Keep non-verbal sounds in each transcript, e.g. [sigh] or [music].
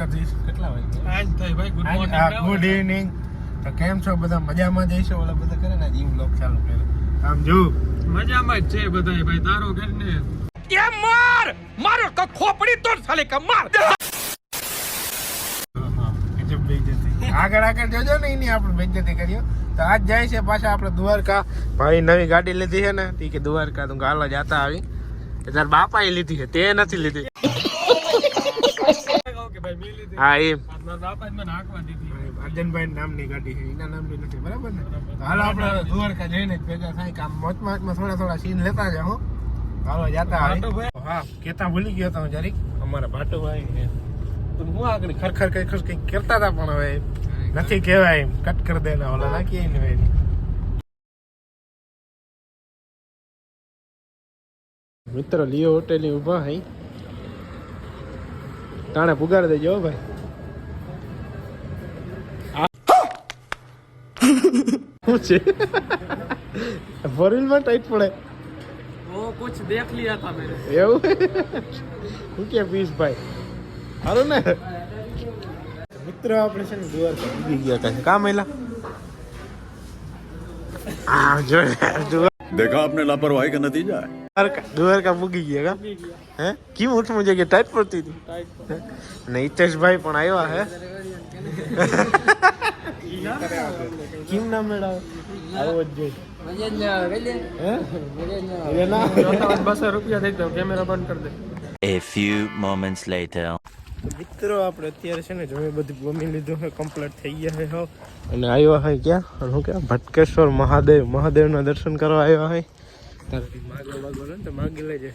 દ્વારકાધીશ કેટલા વાગે? આજ થાય ભાઈ ગુડ ગુડ ઇવનિંગ તો કેમ છો બધા? મજામાં જઈશો ઓલા બધા કરે ને ઈ લોક ચાલુ કરે આમ જો. મજામાં જ છે બધાય ભાઈ તારો ઘર ને? ગજબ બેઇજ્જતી. આગળ આગળ જોજો ને એની આપણે બેજતી કર્યો તો આજ જાય છે પાછા આપણે દ્વારકા. ભાઈ નવી ગાડી લીધી છે ને તી કે દ્વારકા તું ગાલો જાતા આવી. તો તાર બાપા એ લીધી છે તે નથી લીધી. કે ભાઈ મેં લીધી. હા એમ. બાપા મને હાંકવા દીધી. અર્જનભાઈ નામની ગાડી છે એના નામની નથી બરાબર ને? હાલ આપણે દ્વારકા જઈને ભેગા થાય કામ મોજમાં મોજમાં થોડા થોડા સીન લેતા જાઓ હાલો જાતા હા કેતા ભૂલી ગયો તો હું જરીક. અમારા ભાટુભાઈ ને તો હું આગળ ખરખર કઈ ખર કઈ કરતા હતા પણ હવે નથી કહેવાય એમ. કટ કરી દેના ઓલા નાખીએ ને ભાઈ મિત્ર લિયો હોટેલની ઊભા હઈ તાણે પુગાડી દેજો ભાઈ. છે? ફોરિલ ટાઈટ પડે. હું કે પીસ ભાઈ? હાલો ને? મિત્ર આપણે છે ને ગુવાર કામ એલા આ જો. देखा आपने लापरवाही का नतीजा है દ્વારકા દ્વારકા પૂગી ગયા કા હે કેમ ઉઠવું જગ્યાએ ટાઈટ પડતી હતી ને હિતેશભાઈ પણ આવ્યા હે કેમ ના [laughs] મેળાવે આવો જ જોઈએ હે? એ ના બસો રૂપિયા થઈ તો કેમેરા બંધ કરી દે A few moments later. મિત્રો આપણે અત્યારે છે ને જમી બધું ગમી લીધું છે કમ્પ્લીટ થઈ ગયા છે હવે અને આવ્યા હોય ક્યાં? શું ક્યાં? ભટકેશ્વર મહાદેવ મહાદેવના દર્શન કરવા આવ્યા હોય. તારાથી માગો માગો ને તો માગી લેજે.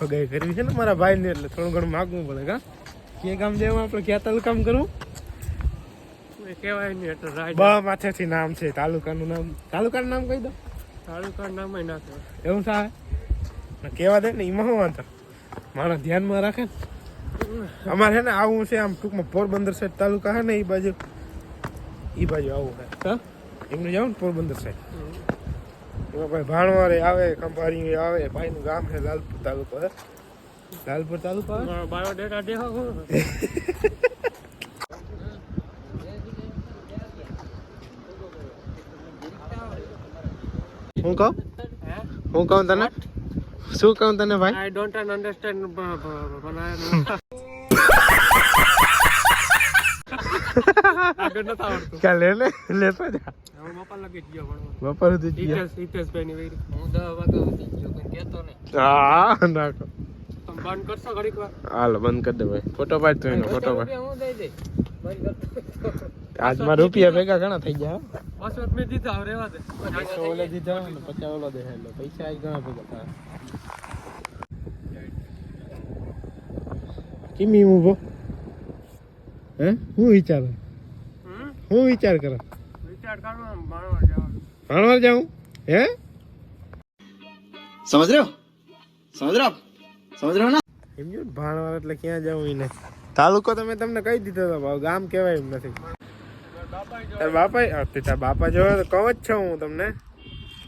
હગાઈ કરવી છે ને મારા ભાઈને એટલે થોડું ઘણું માગવું પડે કા? કે કામ જેવું આપણે? ક્યાં તાલુકામ કરવું? એ કહેવાય નહીં એટલે રાઈડ બ માથેથી નામ છે તાલુકાનું નામ. તાલુકાનું નામ કહી દો. તાલુકાનું નામ ના કહેવાય. એવું થાય? કેવા કહેવા દે ને એમાં શું વાંધો? મારા ધ્યાનમાં રાખે ને. અમારે છે ને આવું છે આમ ટૂંકમાં પોરબંદર સાઈડ તાલુકા હે ને એ બાજુ. એ બાજુ આવું હે હા? એમનું જાવ ને પોરબંદર સાઈડ એમાં ભાઈ ભાણવારે આવે કંપારી આવે ભાઈનું ગામ છે લાલપુર તાલુકો હે? લાલપુર તાલુકો? બાયોડેટા દેખો હું હું કહું? હું કહું તને? શું કહું તને ભાઈ? આઈ ડોન્ટ અન્ડરસ્ટેન્ડ હાલો બંધ કરી દે ભાઈ. ફોટો પાડ તું એનો ફોટો પાડ. આજમાં રૂપિયા ભેગા ઘણા થઈ ગયા બસો મેં દીધા હવે રેવા દે. બસો ઓલે દીધા ને પચાસ ઓલો દે એટલે પૈસા આજ ઘણા ભેગા થયા. કિમી ઊભો? હે? હું વિચાર? હું વિચાર કરો? વિચાર કરો ભણવા જાવ ભણવા જાઉં? હે? સમજ રહ્યો? સમજ રહ્યો? સમજ રહ્યો ના? એમ જો ભાણવાર એટલે ક્યાં જવું એને તાલુકો તમે તમને કહી દીધો હતો ભાવ ગામ કહેવાય એમ નથી. તાર બાપા તાર બાપા જોયો તો કહું જ છું હું તમને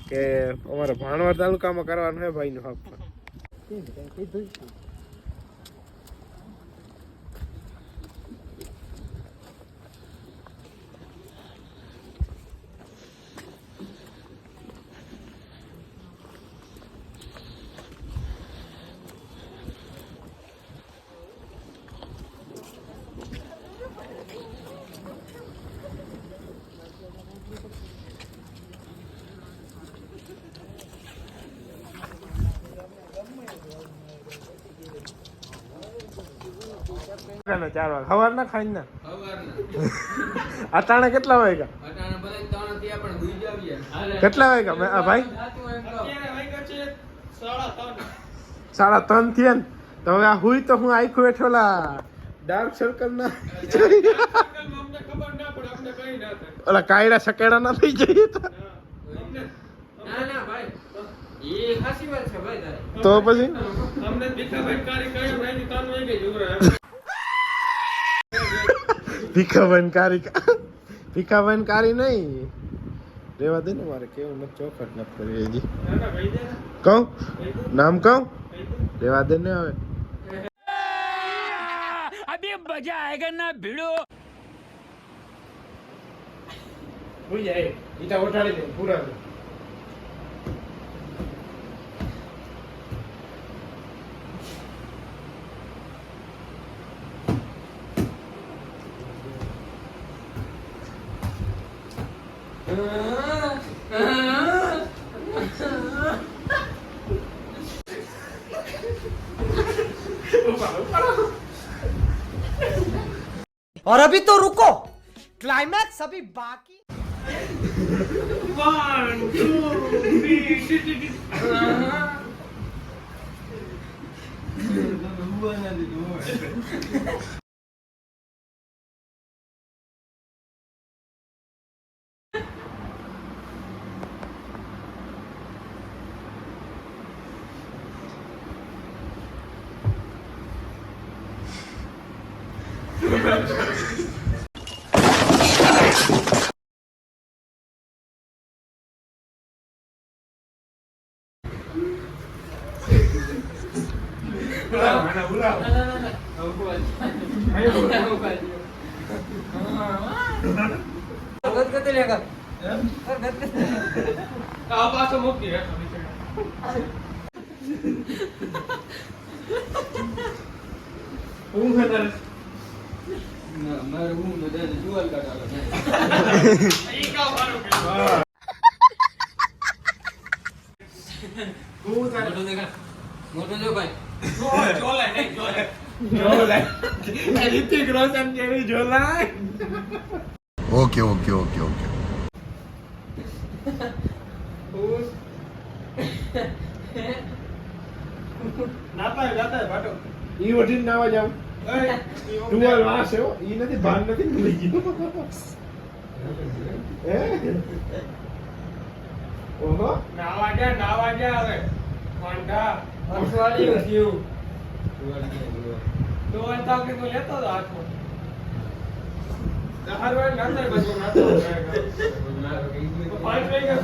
કે અમારે ભાણવાર તાલુકામાં કરવાનું છે ભાઈનું હક ચાલો ચાર વાગે. સવાર ના. ખાઈ ના અટાણે કેટલા વાગ્યા? કેટલા વાગ્યા? ભાઈ? સાડા ત્રણ. થયા ને. તો હવે આ હુઈ તો હું આખું હેઠોલા. ડાર્ક સર્કલ ના. ના પડે અમને કઈ ના થાય. ઓલા કાયડા સકેડા ના થઈ જઈએ તો. ના ના ભાઈ. એ ખાસી વાત છે ભાઈ તારે. તો પછી? ભીખાભાઈ કારી ભીખાભાઈ કારી નહીં. રેવા દે ને મારે કેવું મત ચોખટ નથી કરી હજી. ના ના કહું? નામ કહું? રેવા દે ને હવે. ભૂલી જાય. ઈટા ઓટાડી દે પૂરા और अभी तो रुको क्लाइमैक्स अभी बाकी One, two, three. હું હે તારે મારે હું બધાને જુવાલ કાઢાલો ઈ કા મારું કે હા હું તારે મોટો દેખા મોટો જો ભાઈ ઓકે ઓકે ઓકે ઓકે. નાતા નાતા બાટો ઈ વટીન નાવા જાવ. ટુવાલ વાસ એવો ઈ નથી ભાન નથી ભૂલી ગયો. ઓહો. ના વાગ્યા નાવા જા હવે. કોંડા અઠવાડી થયું તો અંતા તો લેતો તો હાથમાં? દહાર વાર નાતા બચો નાતો પાંચ વાગ્યા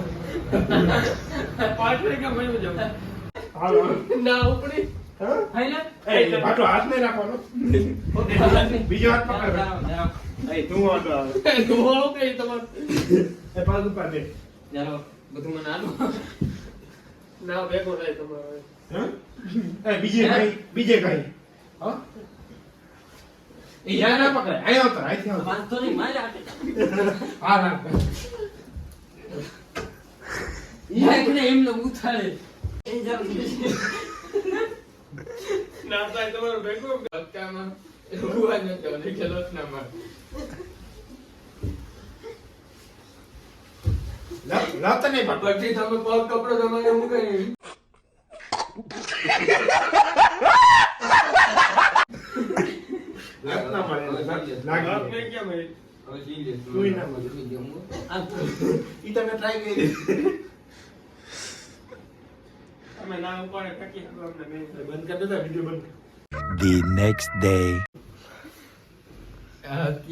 વાગ્યા મળ્યું જમ હાલો. ના ઉપડી. બીજો હાથ પકડ. તું બધું મને આલો. ના ભેગો થાય તમારો. હે? એ બીજે કઈ બીજે કઈ હા? એ યા ના પકડાય. આયો તો આઈથી આવ વાંધો નહીં મારે આટે હા ના યા કે એમ લો ઉઠાડે એ જાવ ના થાય તમારો ભેગો. હપ્તામાં એવું ન ચાલે કે ના લાવ નહીં પછી તમે પગ કપડો તમારે મૂકે The next day.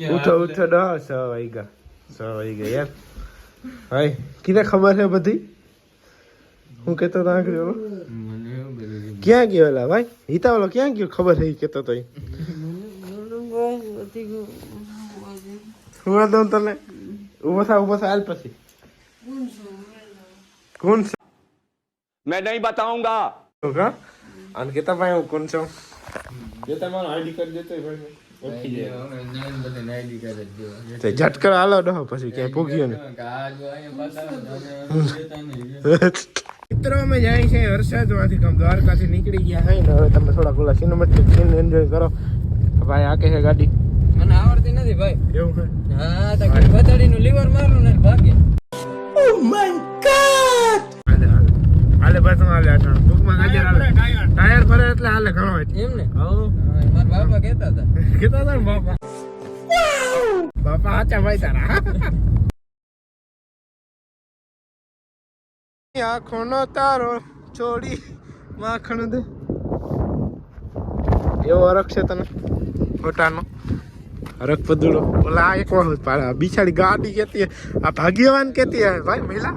ઉઠો ઉઠો ડો સ વાગ્યા સ વાગ્યા યાર હાય કીને ખબર છે બધી? હું કેતો તા ગયો ક્યાં ગયો લા ભાઈ? હિતા ઓલો ક્યાં ગયો? ખબર હે કેતો તો હું દઉં તને? ઊભો થા ઊભો થા હાલ પછી. કોણ છે? મેં નહીં બતાઉંગા. ઓકે અનકેતા ભાઈ હું કોણ છું? જે તમારો આઈડી કાર્ડ દેતો ભાઈ. તે ઝટકર હાલો ડો પછી ક્યાંય પૂગ્યો ને મિત્રો અમે જાય છે વરસાદમાંથી કામ દ્વારકાથી નીકળી ગયા હે ને હવે તમે થોડા ઓલા સિનેમેટિક સીન એન્જોય કરો. ભાઈ આ કે છે ગાડી? મને આવડતી નથી ભાઈ. એવું હા? તો કે બતાડીનું લીવર મારું ને ભાગે હાલે બસ હાલે અટાણ ટૂંકમાં ગાજર હાલે. ટાયર. ફરે એટલે હાલે ઘણો એમ ને? હવ મારા બાપા કહેતા હતા. કહેતા હતા ને બાપા? બાપા હાચા ભાઈ તારા. આંખોનો તારો છોડી માખણ દે. એવો અરખ છે તને ખોટાનો અરખ પદુડો ઓલા આ એક વખત પાડા બિચારી ગાડી કેતી હે આ ભાગ્યવાન કેતી હે ભાઈ મહિલા.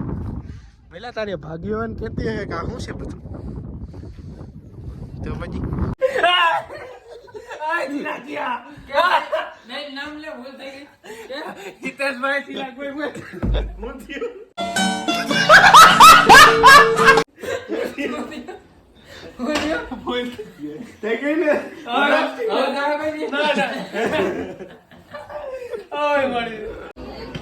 મહિલા તારે ભાગ્યવાન કેતી હે કા હું શું છે બધું? તો પછી? નહીં નામ લે ભૂલ થઈ ગઈ હિતેશભાઈ થી કોઈ હું થયું થઈ ગઈ ને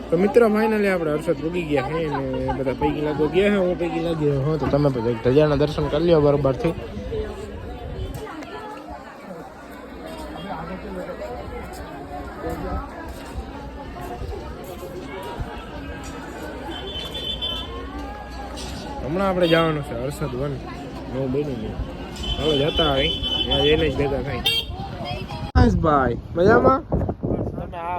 તો મિત્રો ફાઇનલી આપણે હર્ષદ પૂગી ગયા હે ને બધા પૈકી લાગો ગયા હે, હું પૈકી લાગ્યો હા, તો તમે પછી ધજાના દર્શન કરી લ્યો બરોબરથી. હમણાં આપણે જવાનું છે હર્ષદ વન. નવું બન્યું છે હવે જતા આવી ત્યાં જઈને જ ભેગા થાય. ભાઈ, મજામાં?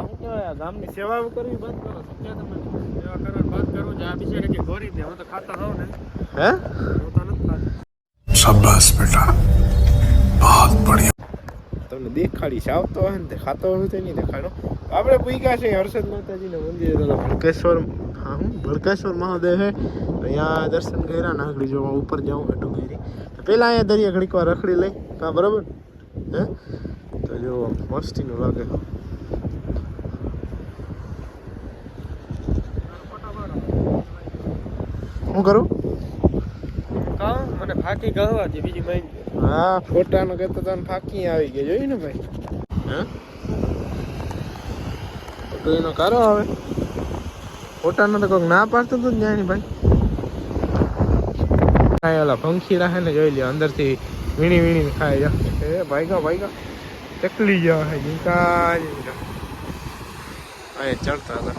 શું કહેવાય ગામની સેવા કરવી બંધ કરો સમજ્યા તમે સેવા કરવાની બંધ કરો જે આ બિચારે કે ગોરી દે હું તો ખાતા રહો ને. હે? હું તો નથી ખાતા. શાબાશ બેટા. બહુત બઢિયા. તમને દેખાડી છે આવતો હોય ને ખાતો હોય તો નહીં દેખાડો. આપણે પૂછ્યા છે હર્ષદ માતાજીના મંદિરે તો ભડકેશ્વર હા હું? ભડકેશ્વર મહાદેવ છે અહીંયા દર્શન કર્યા નાગડી જોવા ઉપર જાઉં એટલું ગીરી પહેલાં અહીંયા દરિયા ઘડીક વાર રખડી લઈ કાં બરાબર? હે? તો જો મસ્તી મસ્તીનું લાગે. શું કરું? મને ફાકી કહેવા દે બીજી માહિતી હા ફોટાનો કહેતો તને ફાકી આવી ગઈ જોઈ ને ભાઈ? હે? તો એનો કારો હવે. ફોટાનો તો કોઈક ના પાડતો તો જાય ને ભાઈ. ઓલા પંખી રાખે ને જોઈ લ્યો અંદરથી વીણી વીણી ખાય જા એ ભાઈ ગા ચકલી ગયા હે જીંકા જીંકા અહીંયા ચડતા હતા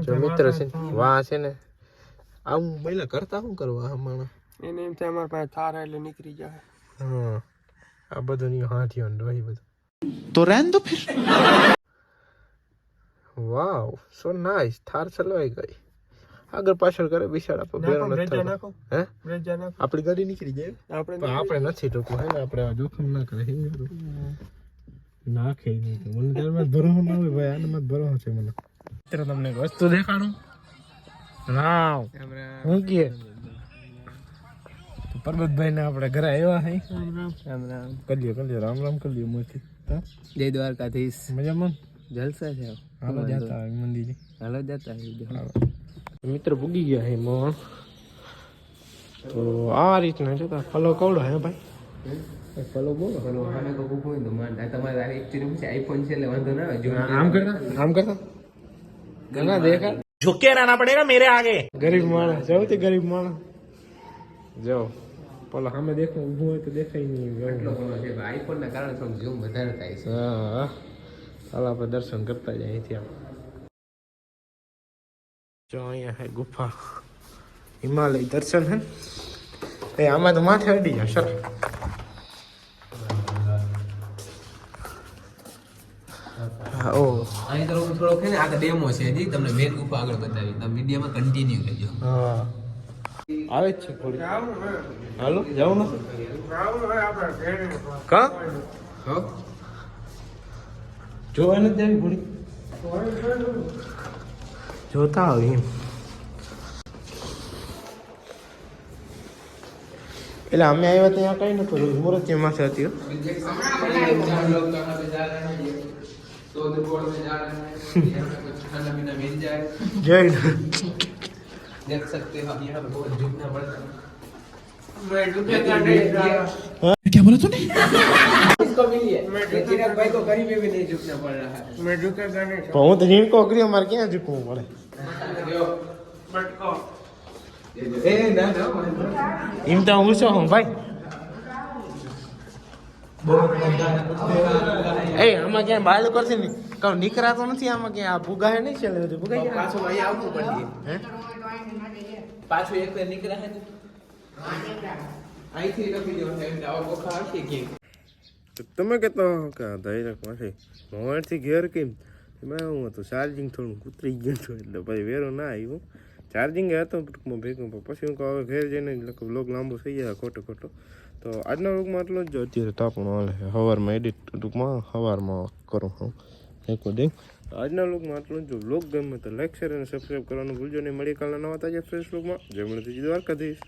જો મિત્ર છે વાહ છે ને આવું પહેલા કરતા શું કરવા હમણાં? એને એમ થાય અમારા પાસે થાર એટલે નીકળી જાય હા આ બધું ની હાથી અંડો એ બધું. તો રેન દો ફિર. વાવ સો નાઈસ થાર ચલવાઈ ગઈ. આગળ પાછળ કરે બિચારા પર બેરો ન થાય હે? આપણી ગાડી નીકળી જાય આપણે આપણે નથી ટૂંકું હે ને આપણે જોખમ ના કરે. નાખે નહીં મને ત્યારે મત ના હોય ભાઈ આને મત ભરો છે મને. અત્યારે તમને વસ્તુ દેખાડું. રાવ હું કે? પરબતભાઈ ને આપણે ઘરે આવ્યા હે. રામ રામ. કલ્યો કલ્યો રામ રામ કલ્યો મોથી. જય દ્વારકાધીશ. મજામાં? જલસા છે હાલો જાતા મંદિરે. હાલો જતા મિત્ર ભૂગી ગયા હે મોહન તો આ રીતના જોતા ફલો કવડો હે ભાઈ? ફલો બોલો. બોલો મને કોઈ ઉભું હોય તો માન તમારે આ એકચ્યુઅલી આઈફોન છે એટલે વાંધો ના આવે. આમ કરતા? આમ કરતા? ઘણા દેખા ઝુકે રહેના પડેગા મેરે આગે. ગરીબ માણસ. જાઉં તે ગરીબ માણસ. જાઉં પેલા સામે દેખો ઊભું હોય તો દેખાય નહીં. એટલો ઘણો છે આઈફોન ના કારણે થોડું ઝૂમ વધારે થાય છે. હા ચાલો આપણે દર્શન કરતા જાય અહીંથી આમ જો અહીંયા હે ગુફા. હિમાલય દર્શન હે એ આમાં તો માથે અડી જાય સર અહીં તો હું થોડો છે ને આ તો ડેમો છે હજી તમને મેન ગુફા આગળ બતાવી. તમે વિડીયોમાં કન્ટિન્યુ રહેજો હા. આવે જ છે થોડી. હાલો જાવ ને? કા? હો? જોવા નથી આવી થોડી જોતા આવી એમ. એટલે અમે આવ્યા ત્યાં કઈ નતું મૂર્તિ માથે હતી હો. हम लोग कहाँ पे जा रहे हैं ये सोदपुर में जा रहे हैं यहाँ पे कुछ खाना पीना मिल जाए જય देख सकते हो आप यहाँ पे बहुत झुकना पड़ता है मैं झुकेगा नहीं क्या बोला तूने इसको मिली है ये चिराग भाई को कहीं पे भी नहीं झुकना पड़ रहा है मैं झुकेगा नहीं પણ હું તો રીણકો કર્યો મારે ક્યાં ઝૂકવું પડે जो बटको ए ना ना એમ તો હું શું હું ભાઈ એ આમાં ક્યાંય બાયલ કરશે ને કઉ નીકળાતો નથી આમાં ક્યાંય? આ ભૂગા હે નહીં છેલ્લે બધું ભૂગા જાય પાછું અહીં આવવું પડશે. તમે કહેતો કે ધૈરક ઘેર કેમ? એમાં હું હતું ચાર્જિંગ થોડું કુતરી ગયું હતું એટલે પછી વેરો ના આવ્યો. ચાર્જિંગ હતો ટૂંકમાં ભેગું પછી હું હવે ઘેર જઈને વ્લોગ લાંબો થઈ જાય, ખોટો ખોટો. તો આજના વ્લોગમાં એટલો જ. અત્યારે તાપણો હાલે સવારમાં એડિટ ટૂંકમાં સવારમાં કરું હું રેકોર્ડિંગ આજના વ્લોગમાં આટલું જો. વ્લોગ ગમે તો લાઈક શેર અને સબસ્ક્રાઈબ કરવાનું ભૂલજો નહીં. મળી કાલના નવા તાજા ફ્રેશ વ્લોગમાં જય મળે દ્વારકાધીશ.